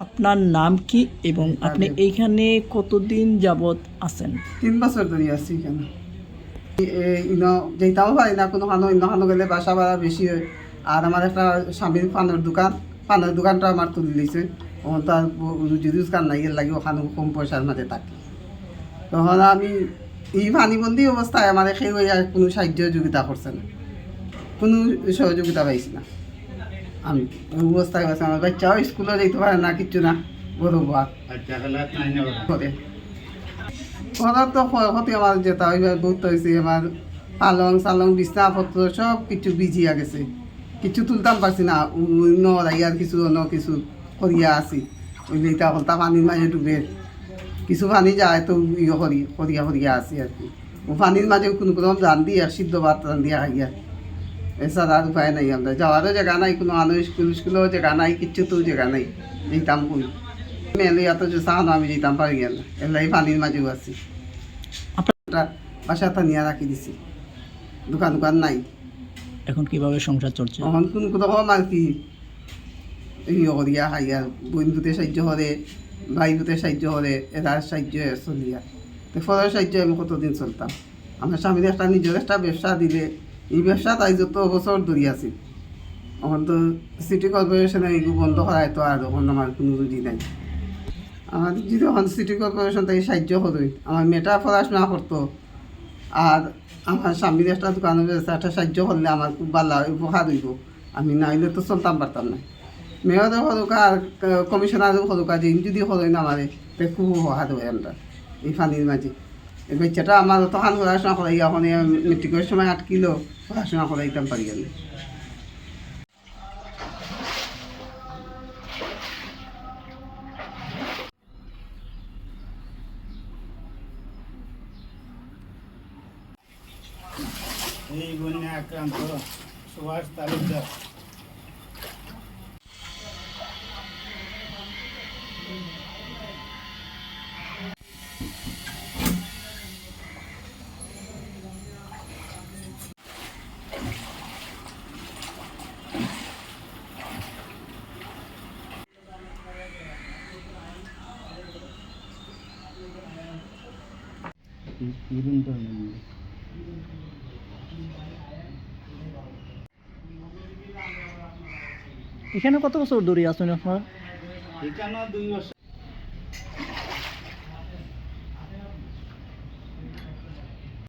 আপনার নাম কি এবং আপনি এইখানে কতদিন যাবত আছেন? তিন বছর ধরে আছি এখানে। ইন যেতাম পারি না কোনো খানো অন্য খানো গেলে বাসা ভাড়া বেশি হয়। আর আমার একটা স্বামীর পানের দোকান পানের দোকানটা আমার তুলে দিয়েছে তখন তো আর রুজি রোজগার নাই এর লাগে ওখানে কম পয়সার মাঝে থাকি। তখন আমি এই পানিবন্দি অবস্থায় আমার সেই হয়ে কোনো সাহায্য যোগিতা করছে না। কোনো সহযোগিতা পাইছি না। আমি অবস্থায় আছে আমার বাচ্চাও স্কুলে যেতে পারে না কিচ্ছু না করে ঘৰত তো ক্ষতি আমার যেটা হইবে বহুত হয়েছে আমার পালং সালং বিছনাপত্র সব কিছু বিজিয়া গেছে। কিছু তুলতাম পারছি না আর কিছু অন্য কিছু করিয়া আছি। ওইলে এটা হলতা পানির মাঝে ডুবে কিছু পানি যায় তো ইয়ে করি করিয়া করিয়া আছি আর কি। ও পানির মাঝে কোনো কোনো রান্ধি আর সিদ্ধ ভাত রান্ধিয়া খাইয়া। এছাড়া আর উপায় নাই আমরা যাওয়ারও জায়গা নাই কোনো আনো স্কুল স্কুলেও জায়গা নাই কিচ্ছু তো জায়গা নাই যেতাম কই মেলে এত যে চাহানো আমি যেতাম পারি গেল এলাই পানির মাঝেও আছি বাসাটা নিয়ে রাখি দিছি দোকান দোকান নাই এখন কীভাবে সংসার চলছে? তখন কোন রকম আর কি ইয়ে করিয়া খাইয়া বন্ধুতে সাহায্য করে ভাইগুতে সাহায্য করে এরার সাহায্য চলিয়া তো ফলের সাহায্য আমি কতদিন চলতাম আমার স্বামীর একটা নিজের একটা ব্যবসা দিলে এই ব্যবসা তাই যত বছর ধরে আছি। এখন তো সিটি কর্পোরেশনে এগুলো বন্ধ করায় তো আর এখন আমার কোনো রুজি নাই। আমার যদি এখন সিটি কর্পোরেশন থেকে সাহায্য করে, আমার মেয়েটা পড়াশোনা করতো, আর আমার স্বামীর একটা দোকানে ব্যবসা একটা সাহায্য করলে আমার খুব ভালো উপকার হইব। আমি না হইলে তো চলতাম পারতাম না। মেয়রও সরকার আর কমিশনারও সরকার, যে যদি হলোই না আমারে খুব উপকার হয় আমরা, এই পানির মাঝে। বাচ্চাটা আমার তখন পড়াশোনা করাই এখন মেট্রিকের সময় আটকিল, পড়াশোনা করাইতাম পারি আমি এই বন্যা আক্রান্ত, সুভাষ তালুকদার। এখানে কত বছর ধরে আছেন আপনার? এখানে দুই বছর।